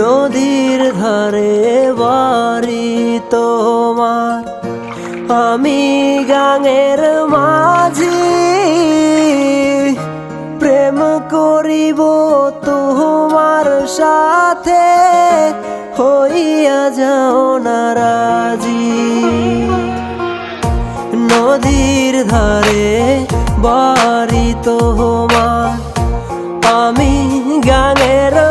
নদীর ধারে বাড়ি তোমার। আমি গাঙের মাঝি। প্রেম করিব তোমার সাথে, হইয়া যাও নারাজি নদীর ধারে বাড়ি তোমার। আমি গানের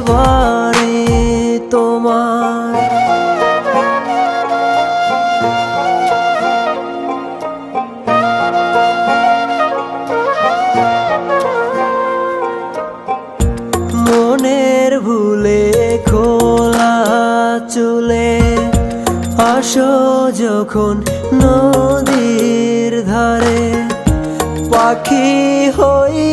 বাড়ি তোমার। মনের ভুলে খোলা চুলে আসো যখন নদীর ধারে। পাখি হইয়া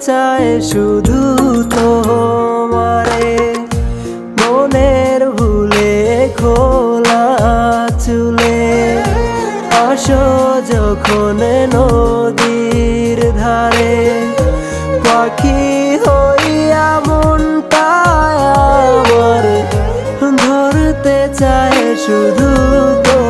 চায় শুধু তোমারে। মনের ভুলে খোলা চুলে। আসো যখন নদীর ধারে। পাখি হইয়া মনটায় আমার। ধরতে চায় শুধু তোমারে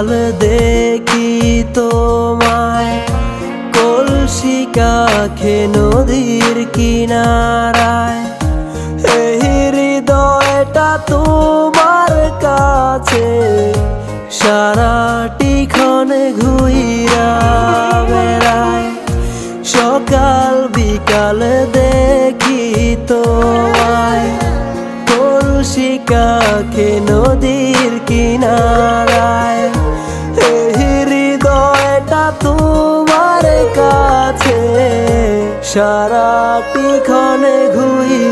বিকাল দেখি তোমায় কলসি কাখে নদীর কিনারায়। এই হৃদয়টা তোমার কাছে সারাটি ক্ষণে ঘুইরা বেড়ায়। সকাল বিকাল দেখি তোমায় কলসি কাখে নদীর সারাটি ক্ষণে ঘুইরা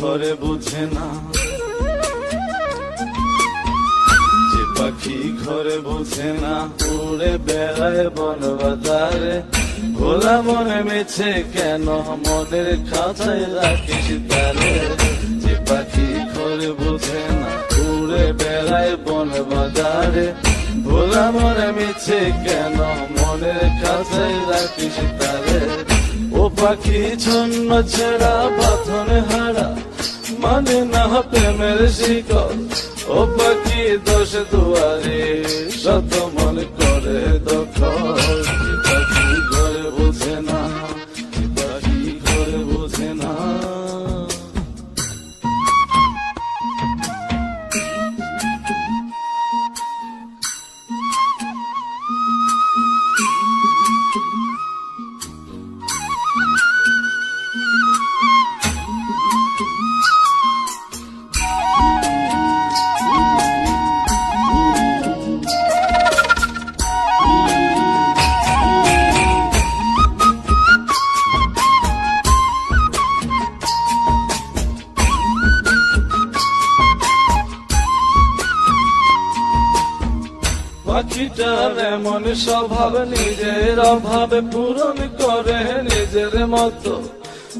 ঘরে বোঝে না। যে পাখি ঘরে বোঝে না। উড়ে বেড়ায় বন বাজারে ভোলা মনে মেছে কেন? মনের খাঁচায় রাখিস তারে। যে পাখি ঘরে বোঝে না। উড়ে বেড়ায় বন বাজারে ভোলা মনে মেছে কেন? মনের খাঁচায় রাখিস তারে। ও পাখি ছন্ন ছেড়া পাথনে হারা। মানে না প্রেমের শিকল। ও পাখি দোষ দুয়ারে শত মন করে দখল। পাখি ঘরে পাখিটার এমন স্বভাব, নিজের অভাবে পূরণ করে নিজের মতো।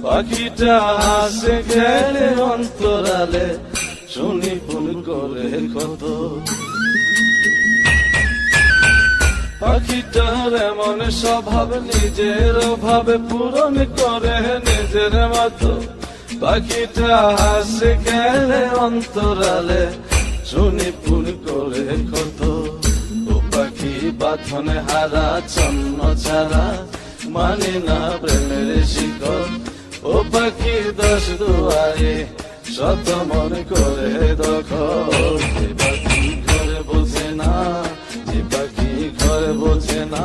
পাখিটা হাসে গেলে অন্তরালে, শুনি ফুল করে কত। পাখিটার এমন স্বভাব, নিজের অভাবে পূরণ করে নিজের মতো। পাখিটা হাসে গেলে অন্তরালে, শুনি ফুল করে কত। বাথনে হারা, চন্ন ছাড়া মানে না প্রেমের শিকল। ও পাখি দশ দুয়ারে, শত মন করে দখল। যে পাখি ঘরে বোঝে না, যে পাখি ঘরে বোঝে না।